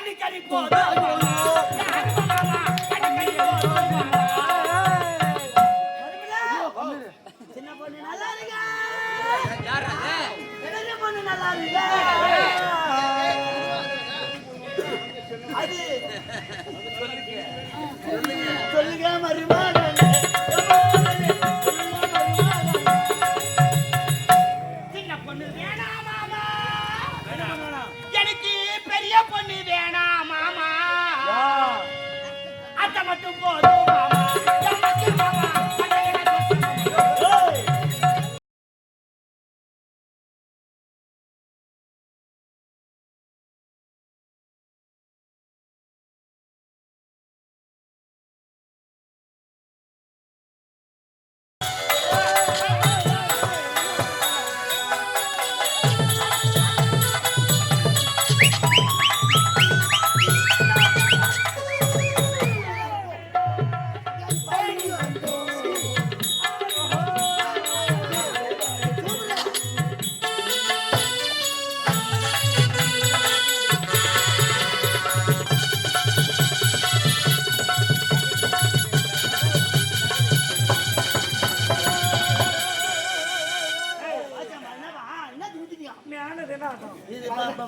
அடிக்கடி போதும் மட்டும் போதும்?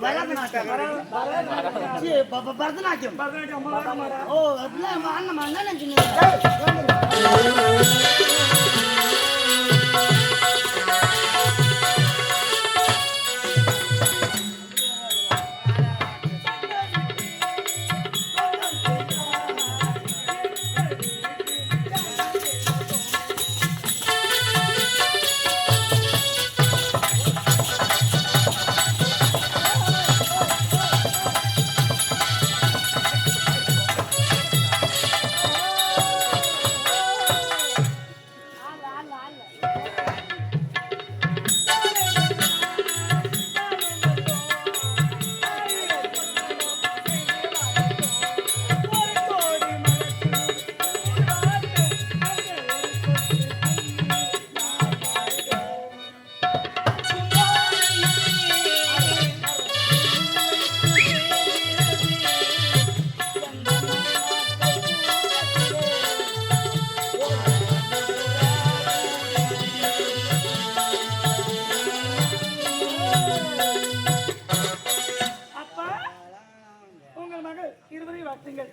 பரதநாட்டியம். பரதநாட்டியம் ஓ அப்படிலாம் அண்ணம்மா என்ன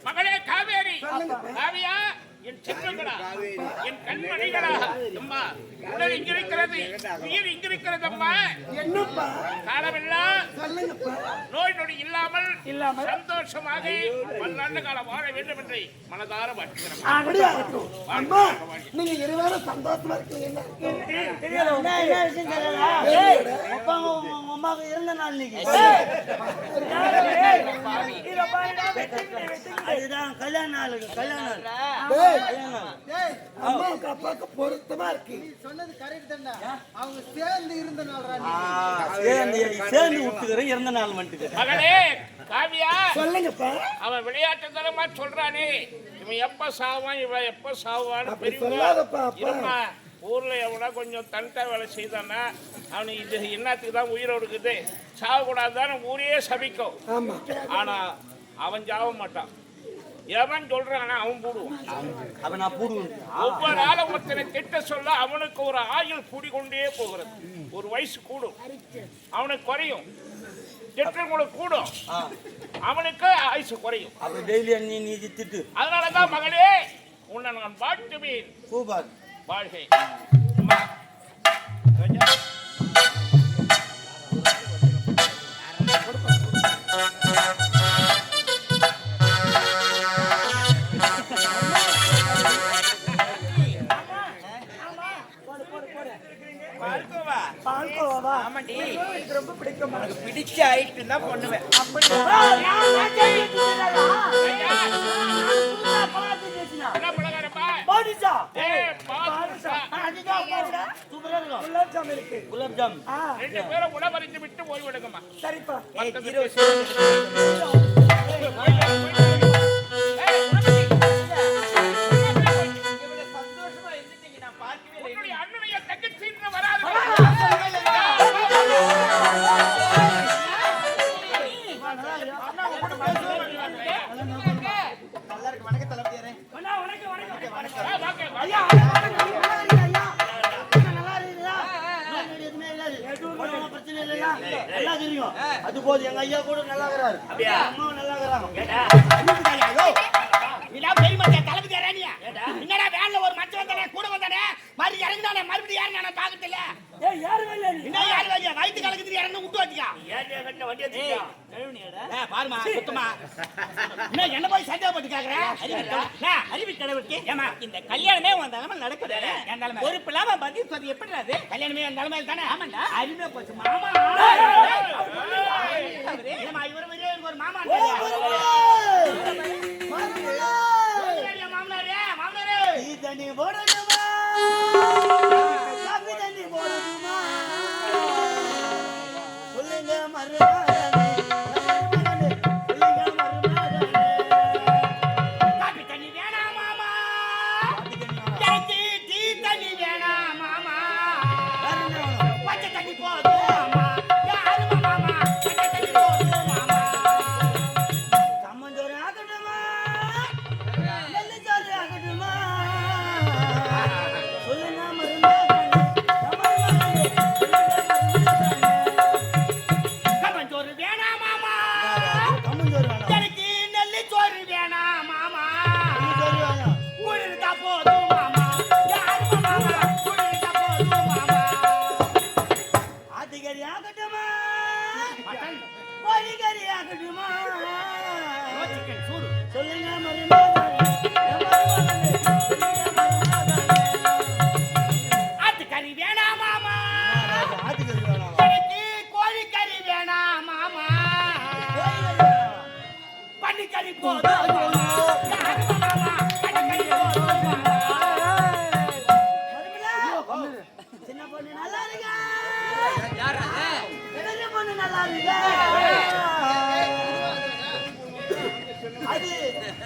மகளே காவேரி. காவியா என் செல்வங்களா? என் கண்மணிகளா? அம்மா உடல் இங்கிருக்கிறது. உயிர் இங்கிருக்கிறது அம்மா. என்னப்பா? காலமெல்லாம் நோய் நொடி இல்லாமல் இல்லாமல். சந்தோஷமாக பல்லாண்டு காலம் வாழ வேண்டும் என்று மனதார வாழ்த்துகிறேன். நீங்க இருவரும் சந்தோஷமா இருக்கீங்க. அப்பா உங்க அம்மாவுக்கு இருந்த நாள் இன்னைக்கு. அதுதான் கல்யாண நாளுக்கு கல்யாண அம்மாவுக்கு அப்பாவுக்கு பொருத்தமா இருக்கு. சொன்னது கரெக்ட் தான்டா. அவங்க சேர்ந்து இருந்த நாள் சேர்ந்து சேர்ந்து இறந்த நாள் வந்துட்டு. மகளே காவியா. சொல்லுங்கப்பா. அவன் விளையாட்டுத்தனமா சொல்றானே. இவன் எப்ப சாவான் இவன் எப்ப சாவான்னு அப்படி ஊர்ல எவனா கொஞ்சம் தனித்தா வேலை செய்தானா அவனுக்கு இது என்னத்துக்கு தான் உயிரோடு இருக்குது சாகக்கூடாதுன்னு ஊரே சபிக்கும். ஆமா. ஆனா அவன் சாக மாட்டான். எவன் சொல்றானா அவன் போடுவான். அப்ப நான் போடுவேன். ஒவ்வொரு ஆளும் ஒருத்தனை திட்ட சொல்ல அவனுக்கு ஒரு ஆயுள் கூடிக்கொண்டே போகிறது. ஒரு வயசு கூடும். அவனுக்கு குறையும். திட்டங்களுக்கு கூடும். அவனுக்கு ஆயுசு குறையும். அப்ப டெய்லி நீ நீ திட்டு அதனாலதான் மகளே உன்னை நான் வாழ்த்துவேன். சூப்பர் வாழ்கை ரொம்ப பிடிக்கும் பிடிச்ச ஐட்டம் தான் பண்ணுவேன். என்ன பலகாரப்பா? பாடிச்சா ஏய், பாதுஷா. குலாப் ஜாம் இருக்கு குலாப் ஜாம் ரெண்டு பேரும் உணவறிந்து விட்டு ஓய்வெடுங்கம்மா சரிப்பா ஏய் வராது நல்லா இருக்கு வணக்கம் அண்ணா, வணக்கம். வணக்கம் வணக்கம். ஐயா அது போதும் எங்க ஐயா கூட நல்லா இருக்கிறாரு அம்மாவும் நல்லா இருக்கிறாங்க நீடா பெரிய மச்சான் தளபதி யாரானியா என்னடா வேன்ல ஒரு மச்சம் வந்தானே கூட வந்தானே மறு இறங்கினானே மறுபடியும் யாரு நான் ஏய் யாரு என்ன யாரு பாருமா சுத்தமா என்ன என்ன போய் சந்தேகப்பட்டு கேக்குற அறிவி கடவுளுக்கு ஏமா இந்த கல்யாணமே உன் தலைமை நடக்குது என் தலைமை ஒரு பிள்ளாம பதில் சொல்லி எப்படி அது கல்யாணமே என் தலைமையில் தானே ஆமாண்டா அறிவே போச்சு மாமா இவர் ஒரு மாமா மாமனாரே மாமனாரே டீ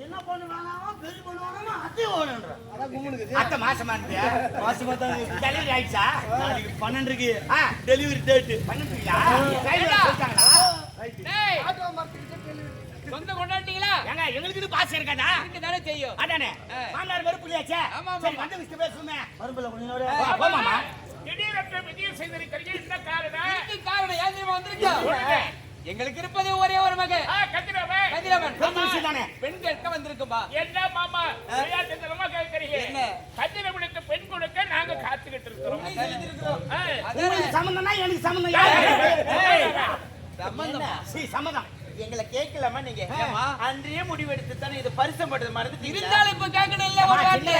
சின்ன பொண்ணு வேணாமா பெரிய பொண்ணு வேணாமா அத்தை வேணுன்ற அத்தை மாசமா இருந்தியா மாசமா தான் இருக்கு. டெலிவரி ஆயிடுச்சா? நாளைக்கு பன்னெண்டு இருக்கு ஆ. டெலிவரி டேட்டு சொல்லிட்டாங்களா? சொந்த கொண்டாட்டீங்களா? ஏங்க எங்களுக்கு பாசம் இருக்காதா? இருக்கு தானே செய்யும். அதானே? மாமனார் வெறுப்புலையாச்சே ஆமா, ஆமா. சரி வந்து விட்டு பேசுமே மறுபடியும் கொஞ்ச நேரம். வா, போ மாமா திடீரென்று விஜயம் செய்திருக்கிறீர்கள் என்ன காரணம்? காரணம்? ஏன் வந்திருக்கோம். எங்களுக்கு இருப்பது ஒரே ஒரு மகன் ஆ, கதிரவன். கதிரவன் பெண் விஷயம் தானே பெண் வந்திருக்கும்பா என்ன மாமா விளையாட்டுத்தனமா கேட்கறீங்க? என்ன? கதிரவனுக்கு பெண் கொடுக்க நாங்க காத்துக்கிட்டு இருக்கிறோம். சம்மந்தம்னா எனக்கு. சம்பந்தமா சீ, சம்மதம். எங்களை கேட்கலாமா நீங்க? அன்றைய முடிவெடுத்து தானே இது பரிசம் போட்டது மறந்து இருந்தாலும் இப்ப கேட்கணும் இல்ல ஒரு வார்த்தை.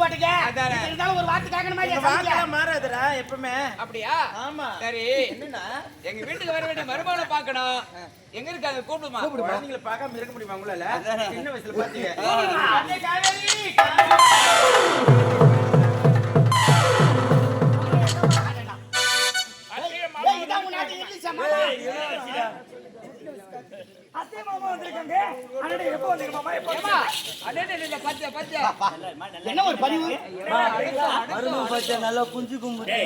போட்டுக்க. அதானே. இப்ப இருந்தாலும் ஒரு வார்த்தை கேட்கணுமா சமைக்க? மாறாதுடா எப்பவுமே. அப்படியா? ஆமா. சரி. என்னன்னா எங்க வீட்டுக்கு வர வேண்டிய மருமகளை பார்க்கணும். எங்க இருக்காங்க கூப்பிடுமா? குழந்தைங்களை பார்க்காம இருக்க முடியுமா உங்களால? சின்ன வயசுல பாத்தீங்க. அடே என்ன ஒரு பதிவு? மருமக பச்சை நல்லா குஞ்சு கும்பிட்டு.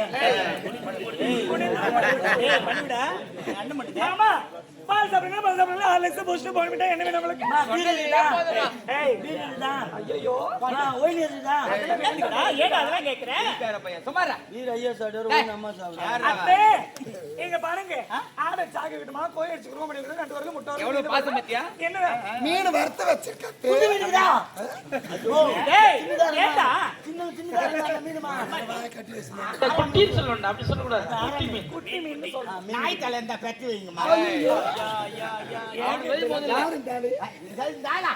மாமா பால் சாப்பிடுங்க பால் சாப்பிடுங்க. ஹார்லிக்ஸ் பூஸ்ட் போன்விட்டா என்ன வேணும் வீரா ஐயோ ஓய்வு இருக்குதா ஏன் அதெல்லாம் பையன் சுமாரா வீர ஐயா பாருங்க. ஆடை சாக விட்டுமா கோயில் அடிச்சு குருவம் பண்ணி ரெண்டு வரைக்கும் முட்டை பாசம் பத்தியா? மீன் வறுத்து வச்சிருக்கேன். புது மீன் இருக்குதா டேய்? ஏண்டா? சின்ன இருக்குதா மீனுமா கட்டி வச்சிருக்கேன் குட்டி மீன். சொல்லுங்க நாய் தலை இருந்தா பெற்று வைங்கம்மா. யாரும் தாலி தானா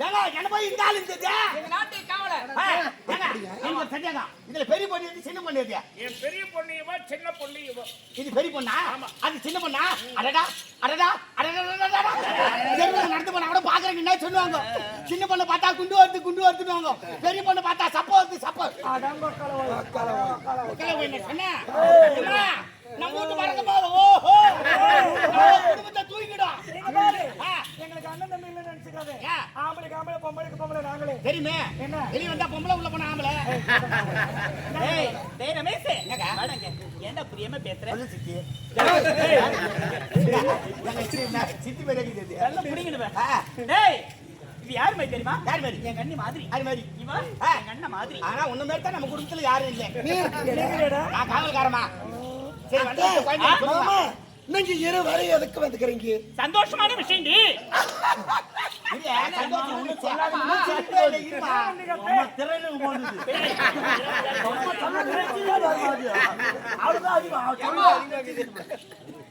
ஏங்க என்ன போய் இந்த ஆளு இருந்தது எங்க நாட்டு காவலர் ஆ, ஏங்க இதுல பெரிய பொண்ணு எது, சின்ன பொண்ணு? என் பெரிய பொண்ணையுமா சின்ன பொண்ணையுமா இது பெரிய பொண்ணா? அது சின்ன பொண்ணா? அடடா அடடா அடடா நடந்து போனா கூட பாக்குறேன் என்ன சொல்லுவாங்க? சின்ன பொண்ணை பார்த்தா குண்டு வருது குண்டு வருதுன்னு பெரிய பொண்ணை பார்த்தா சப்ப வருது சப்ப அடங்க கலவை கலவை கலவை உட்கார என்ன சொன்ன? நம்ம வீட்டு மறக்க நம்ம குடும்பத்தை தூக்கிடும் எங்களுக்கு அண்ணன் தம்பி இல்லைன்னு நினைச்சுக்காத? ஆம்பளைக்கு ஆம்பளை பொம்பளைக்கு பொம்பளை நாங்களே. தெரியுமே. என்ன? வெளிய வந்தா பொம்பளை உள்ள போனா ஆம்பளை. ஏய் டேய் ரமேஷ். வாடங்க என்ன புரியாம பேசுற? சித்தி. சித்தி எல்லாம் புடிங்கணும். டேய் இது யார் மாதிரி தெரியுமா? யார் மாதிரி? என் கண்ணி மாதிரி. அது மாதிரி? இவன் என் மாதிரி. ஆனா உன்ன மாதிரி தான் நம்ம குடும்பத்துல யாரும் இல்ல. நான் காவல்காரமா சரி வந்து நீங்க இரு வரை எதுக்கு வந்துக்கிறீங்க? சந்தோஷமான விஷயம். டி.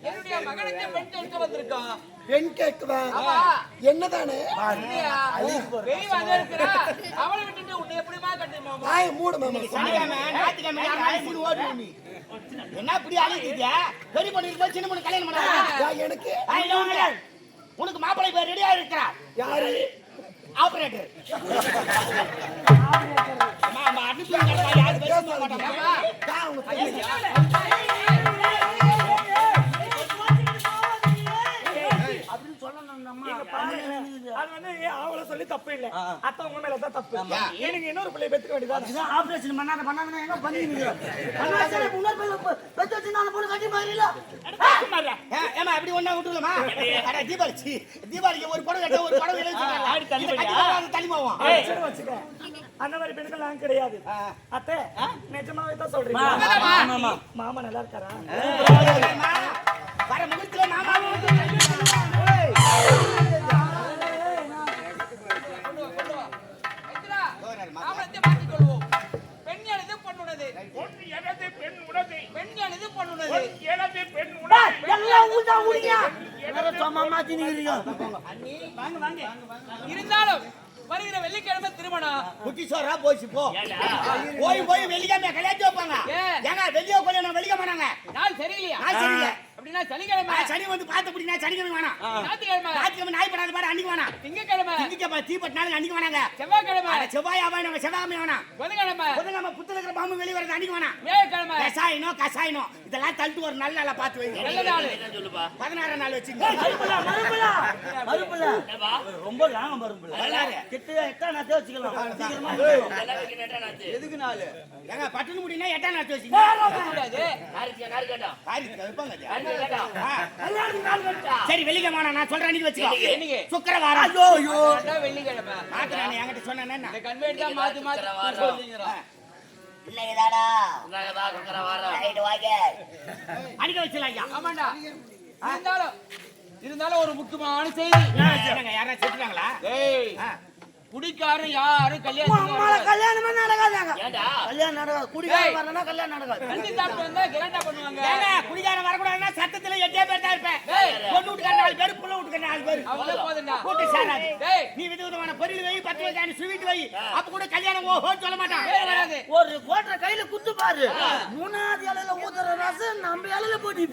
என்னுடைய மகனுக்கு பெண் கேட்க வந்திருக்கோம் பெண். என்னதானே? அவளை விட்டுட்டு உன்னை எப்படிமா மூடு மாமா. என்ன இப்படி அழிக்குது பெரிய பொண்ணு இருக்கும்போது சின்ன பொண்ணு கல்யாணம் பண்ணாங்க யா, எனக்கு. உனக்கு மாப்பிள்ளை பேர் ரெடியா இருக்கிறா? யாரு? ஆபரேட்டர். அம்மா அனுப்பிடுங்கப்பா யாரு பேச மாட்டாங்க. தப்பு இல்ல அத்தை உங்க மேல தான் தப்பு. எனக்கு இன்னொரு பிள்ளை பெத்துக்க வேண்டியதான்? இதான் ஆபரேஷன் பண்ணாத பண்ணாத எங்க பண்ணுவீங்க பண்ணாத பெ- பெத்து வச்சு நாலு பொண்ணு கட்டி பாருல ஏமா இப்படி ஒண்ணா விட்டுருமா அட தீபாவளி தீபாவளிக்கு ஒரு படம் கட்ட ஒரு படம் எழுதி தள்ளிமாவும் சரி வச்சுக்க. அந்த மாதிரி பெண்கள் நான் கிடையாது. அத்தை நிஜமாவே தான் சொல்றீங்க. மாமா நல்லா இருக்காரா? வர முகத்துல மாமாவும் பொண்ணுனது பொன் எனது பெண் உனது. பெண் எனது பொண்ணுனது பொன் எனது பெண் உனது. எல்லாம் ஊதா ஊடிங்க சும்மா திணிக்கிறீங்க வாங்க வாங்க. இருந்தாலும் வருகிற வெள்ளிக்கிழமை திருமணம். குட்டி சோறா போச்சு போ. போய் போய் வெள்ளிக்கிழமை கல்யாணம் வைப்பாங்க? ஏங்க வெள்ளியோ கல்யாணம் வெள்ளிக்க மாட்டாங்க நாள் சரியில்லையா? நாள் சரியில்லை. அப்படின்னா சனிக்கிழமை. சனி வந்து பார்த்து பிடினா சனிக்கிழமை வேணாம். ஞாயிற்றுக்கிழமை. ஞாயிற்றுக்கிழமை நாய் படாத பாரு அன்னைக்கு வேணாம். திங்கக்கிழமை. திங்கக்கிழமை தீப்பட்டு நாளுக்கு அன்னைக்கு வேணாங்க. செவ்வாய்க்கிழமை. செவ்வாய் ஆவாய் நம்ம செவ்வாய்க்கிழமை வேணாம். புதன்கிழமை. புதன்கிழமை புத்துல இருக்கிற பாம்பு வெளியே வரது அன்னைக்கு வேணாம். வியாழக்கிழமை கசாயினம் கசாயினம் இதெல்லாம் தள்ளிட்டு ஒரு நல்ல நாளா பார்த்து வைங்க. நல்ல நாள். பதினாறாம் நாள் வச்சுங்க. ரொம்ப லாங்க மறுப்புல கிட்ட எதுக்கு நாலு ஏங்க பட்டுன்னு முடினா எட்டாம் நாள் வச்சுங்க. சரி வெள்ளிக்கிழமை நான் சொல்றேன் அன்னைக்கு வச்சுக்கோ? சுக்கிரவாரம். வெள்ளிக்கிழமை. மாத்திரானே என்கிட்ட சொன்னேன்னா கன்வெர்ட் தான் மாத்தி மாத்தி ஐயா. ஆமாண்டா. இருந்தாலும் இருந்தாலும் ஒரு முக்கியமான செய்தி. என்னங்க யாராவது ஆ. குடிக்காரன் யாரும் கல்யாணம் கல்யாணமே நடக்காதாங்க. கல்யாணம் நடக்காது. குடிக்காரன் கல்யாணம் நடக்காது. தண்ணி சாப்பிட்டு வந்தா கிராண்டா பண்ணுவாங்க. ஏங்க குடிகாரன் வரக்கூடாதுன்னா சத்தத்துல எட்டே பேர் தான் இருப்பேன். பொண்ணு வீட்டுக்கார நாலு பேர் புள்ள வீட்டுக்கார நாலு பேர். அவ்வளவு போதும்டா கூட்டு சேராது. நீ பொரியல் வை பத்து வயசான ஸ்வீட் வை. அப்ப கூட கல்யாணம் ஓஹோன்னு சொல்ல மாட்டான். ஒரு கோட்டை கையில குத்து பாரு. மூணாவது இலையில ஊத்துற நம்ம இலையில போட்டு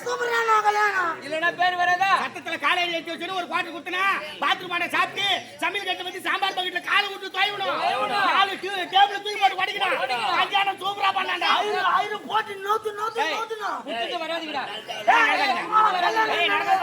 சூப்பரான கல்யாணம் இல்லைன்னா பேர் வராதா சத்தத்துல காலையில எடுத்து வச்சுட்டு ஒரு குவாட்டர் குத்துனா பாத்ரூம் ஆட சாப்பிட்டு சமையல் கட்டு வந்து சாம்பார் பக்கெட்ல காலை விட்டு தொய்வணும் நாலு டேபிள் தூக்கி போட்டு படிக்கணும். கல்யாணம் சூப்பரா பண்ணாண்டா ஆயிரம் போட்டு நோத்து நோத்து. நோத்துனா. விட்டுட்டு வராதுங்கடா. ஏய், நடக்காத